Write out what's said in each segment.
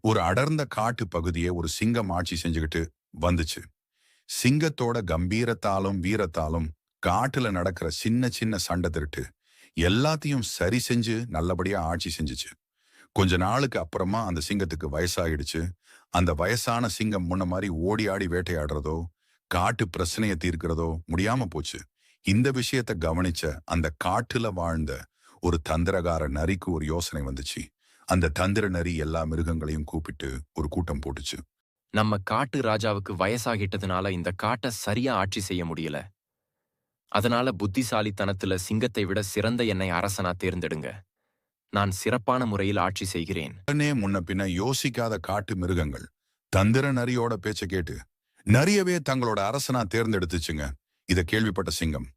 ஒரு அடர்ந்த காட்டு பகுதியை ஒரு சிங்கம் ஆட்சி செஞ்சுக்கிட்டு வந்துச்சு. சிங்கத்தோட கம்பீரத்தாலும் வீரத்தாலும் காட்டுல நடக்கிற சின்ன சின்ன சண்டை திருட்டு எல்லாத்தையும் சரி செஞ்சு நல்லபடியா ஆட்சி செஞ்சுச்சு. கொஞ்ச நாளுக்கு அப்புறமா அந்த சிங்கத்துக்கு வயசாயிடுச்சு. அந்த வயசான சிங்கம் முன்ன மாதிரி ஓடி ஆடி வேட்டையாடுறதோ காட்டு பிரச்சனையை தீர்க்கிறதோ முடியாம போச்சு. இந்த விஷயத்த கவனிச்ச அந்த காட்டுல வாழ்ந்த ஒரு தந்திரகார நரிக்கு ஒரு யோசனை வந்துச்சு. அந்த தந்திர நரி எல்லா மிருகங்களையும் கூப்பிட்டு ஒரு கூட்டம் போட்டுச்சு. நம்ம காட்டு ராஜாவுக்கு வயசாகிட்டதுனால இந்த காட்டை சரியா ஆட்சி செய்ய முடியல. அதனால புத்திசாலித்தனத்துல சிங்கத்தை விட சிறந்த என்னை அரசனா தேர்ந்தெடுங்க. நான் சிறப்பான முறையில் ஆட்சி செய்கிறேன். உடனே முன்ன பின்ன யோசிக்காத காட்டு மிருகங்கள் தந்திர நரியோட பேச்ச கேட்டு நரியவே தங்களோட அரசனா தேர்ந்தெடுத்துச்சுங்க. இத கேள்விப்பட்ட சிங்கம்.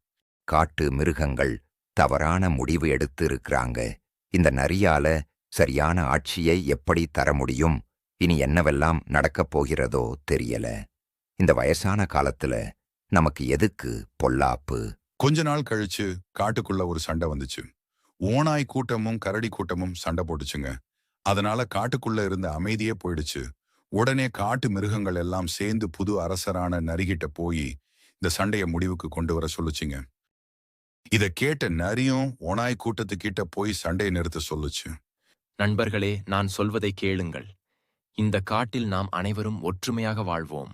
காட்டு மிருகங்கள் தவறான முடிவு எடுத்து இருக்கிறாங்க இந்த நரியால சரியான ஆட்சியை எப்படி தர முடியும்? இனி என்னவெல்லாம் நடக்கப் போகிறதோ தெரியல. இந்த வயசான காலத்துல நமக்கு எதுக்கு பொல்லாப்பு? கொஞ்ச நாள் கழிச்சு காட்டுக்குள்ள ஒரு சண்டை வந்துச்சு. ஓனாய் கூட்டமும் கரடி கூட்டமும் சண்டை போட்டுச்சுங்க. அதனால காட்டுக்குள்ள இருந்த அமைதியே போயிடுச்சு. உடனே காட்டு மிருகங்கள் எல்லாம் சேர்ந்து புது அரசரான நரிகிட்ட போய் இந்த சண்டைய முடிவுக்கு கொண்டு வர சொல்லுச்சுங்க. இத கேட்ட நரியும் ஓனாய் கூட்டத்துக்கிட்ட போய் சண்டையை நிறுத்த சொல்லுச்சு. நண்பர்களே நான் சொல்வதை கேளுங்கள். இந்த காட்டில் நாம் அனைவரும் ஒற்றுமையாக வாழ்வோம்.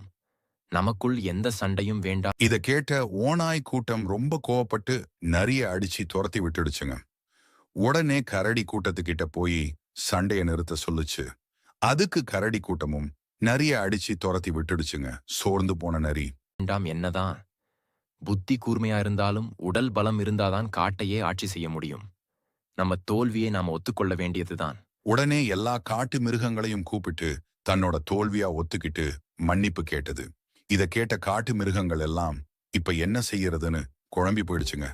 நமக்குள் எந்த சண்டையும் வேண்டாம் இத கேட்ட ஓனாய் கூட்டம் ரொம்ப கோவப்பட்டு நரிய அடிச்சு துரத்தி விட்டுடுச்சுங்க. உடனே கரடி கூட்டத்துக்கிட்ட போய் சண்டைய நிறுத்த சொல்லுச்சு. அதுக்கு கரடி கூட்டமும் நரிய அடிச்சு துரத்தி விட்டுடுச்சுங்க. சோர்ந்து போன நரி. வேண்டாம் என்னதான். புத்தி கூர்மையா இருந்தாலும் உடல் பலம் இருந்தாதான் காட்டையே ஆட்சி செய்ய முடியும். நம்ம தோல்வியை நாம ஒத்துக்கொள்ள வேண்டியதுதான். உடனே எல்லா காட்டு மிருகங்களையும் கூப்பிட்டு தன்னோட தோல்வியா ஒத்துக்கிட்டு மன்னிப்பு கேட்டது. இத கேட்ட காட்டு மிருகங்கள் எல்லாம் இப்ப என்ன செய்யறதுன்னு குழம்பி போயிடுச்சுங்க.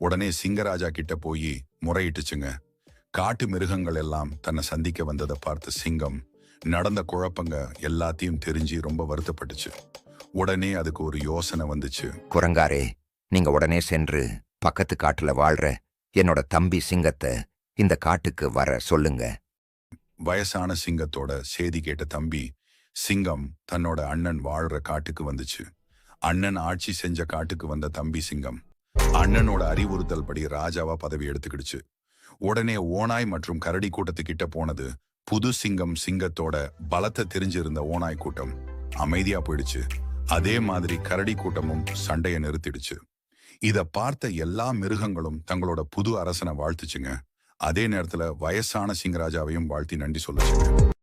உடனே சிங்கராஜா கிட்ட போய் முறையிட்டுச்சுங்க. காட்டு மிருகங்கள் எல்லாம் தன்னை சந்திக்க வந்ததை பார்த்த சிங்கம் நடந்த குழப்பங்க எல்லாத்தையும் தெரிஞ்சு ரொம்ப வருத்தப்பட்டுச்சு. உடனே அதுக்கு ஒரு யோசனை வந்துச்சு. குரங்காரே நீங்க உடனே சென்று பக்கத்து காட்டுல வாழ்ற என்னோட தம்பி சிங்கத்தை இந்த காட்டுக்கு வர சொல்லுங்க. வயசான சிங்கத்தோட செய்தி கேட்ட தம்பி சிங்கம் தன்னோட அண்ணன் வாழ்ற காட்டுக்கு வந்துச்சு. அண்ணன் ஆட்சி செஞ்ச காட்டுக்கு வந்த தம்பி சிங்கம். அண்ணனோட அறிவுறுத்தல் படி ராஜாவா பதவி எடுத்துக்கிடுச்சு. உடனே ஓனாய் மற்றும் கரடி கூட்டத்துக்கிட்ட போனது புது சிங்கம் சிங்கத்தோட பலத்தை தெரிஞ்சிருந்த ஓனாய் கூட்டம். அமைதியா போயிடுச்சு. அதே மாதிரி கரடி கூட்டமும் சண்டையை நிறுத்திடுச்சு. இத பார்த்த எல்லா மிருகங்களும் தங்களோட புது அரசனை வாழ்த்துச்சுங்க. அதே நேரத்துல வயசான சிங்கராஜாவையும் வாழ்த்தி நன்றி சொல்லுச்சுங்க.